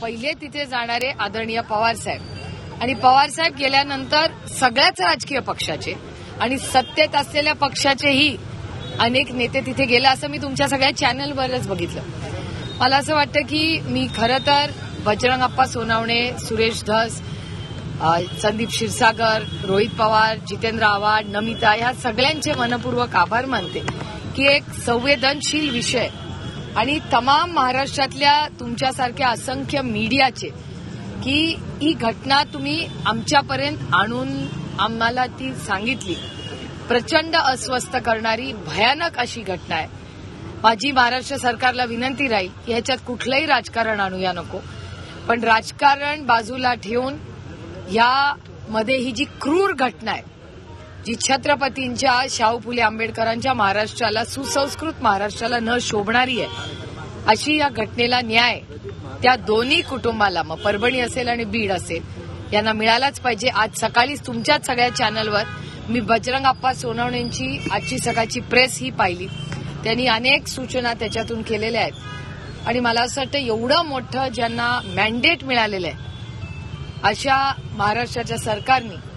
पहिले तिथे जाणारे आदरणीय पवार साहेब. आणि पवारसाहेब गेल्यानंतर सगळ्याच राजकीय पक्षाचे आणि सत्तेत असलेल्या पक्षाचेही अनेक नेते तिथे गेले असं मी तुमच्या सगळ्या चॅनलवरच बघितलं. मला असं वाटतं की मी खरं तर बजरंगप्पा सोनावणे सुरेश धस संदीप क्षीरसागर रोहित पवार जितेंद्र आव्हाड नमिता ह्या सगळ्यांचे मनपूर्वक आभार मानते की एक संवेदनशील विषय आणि तमाम महाराष्ट्रातल्या तुमच्यासारख्या असंख्य मीडियाचे की ही घटना तुम्ही आमच्यापर्यंत आणून आम्हाला ती सांगितली. प्रचंड अस्वस्थ करणारी भयानक अशी घटना आहे. माझी महाराष्ट्र सरकारला विनंती राहील की ह्याच्यात कुठलंही राजकारण आणूया नको. पण राजकारण बाजूला ठेवून यामध्ये ही जी क्रूर घटना आहे जी छत्रपतींच्या शाहू फुले आंबेडकरांच्या महाराष्ट्राला सुसंस्कृत महाराष्ट्राला न शोभणारी आहे. अशी या घटनेला न्याय त्या दोन्ही कुटुंबाला मग परभणी असेल आणि बीड असेल यांना मिळालाच पाहिजे. आज सकाळीच तुमच्याच सगळ्या चॅनलवर मी बजरंग आप्पा सोनवणेंची आजची सकाळची प्रेस ही पाहिली. त्यांनी अनेक सूचना त्याच्यातून केलेल्या आहेत. आणि मला असं वाटतं एवढं मोठं ज्यांना मॅन्डेट मिळालेलं आहे अशा महाराष्ट्राच्या सरकारने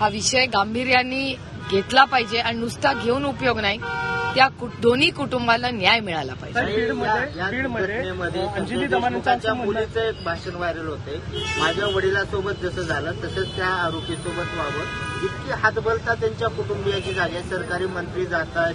हा विषय गांभीर्याने घेतला पाहिजे आणि नुसता घेऊन उपयोग नाही. त्या दोन्ही कुटुंबाला न्याय मिळाला पाहिजे. मुलीचं एक भाषण व्हायरल होते. माझ्या वडिलांसोबत जसं झालं तसंच त्या आरोपीसोबत व्हावं इतकी हातबलता त्यांच्या कुटुंबियाची झाली आहे. सरकारी मंत्री जातात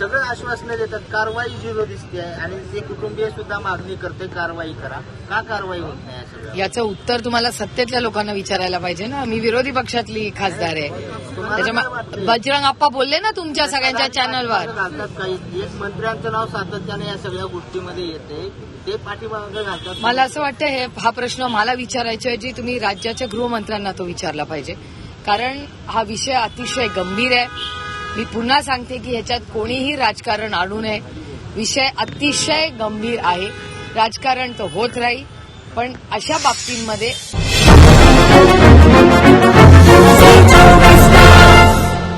सगळं आश्वासनं देतात कारवाई झिरो दिसते आहे आणि ते कुटुंबीय सुद्धा मागणी करते कारवाई करा. का कारवाई होत नाही सगळं? याचं उत्तर तुम्हाला सत्तेतल्या लोकांना विचारायला पाहिजे ना. मी विरोधी पक्षातली खासदार आहे. त्याच्यामुळे बजरंग आप्पा बोलले ना तुमच्या सगळ्यांच्या चॅनलवर घालतात काही. एक मंत्र्यांचं नाव सातत्याने या सगळ्या गोष्टीमध्ये येते. ते पाठीमागे घालतात. मला असं वाटतं हे हा प्रश्न मला विचारायच्या ऐवजी तुम्ही राज्याच्या गृहमंत्र्यांना तो विचारला पाहिजे. कारण हा विषय अतिशय गंभीर आहे. मी पुन्हा सांगते की ह्याच्यात कोणीही राजकारण आणू नये. विषय अतिशय गंभीर आहे. राजकारण तर होत राहील पण अशा बाबतींमध्ये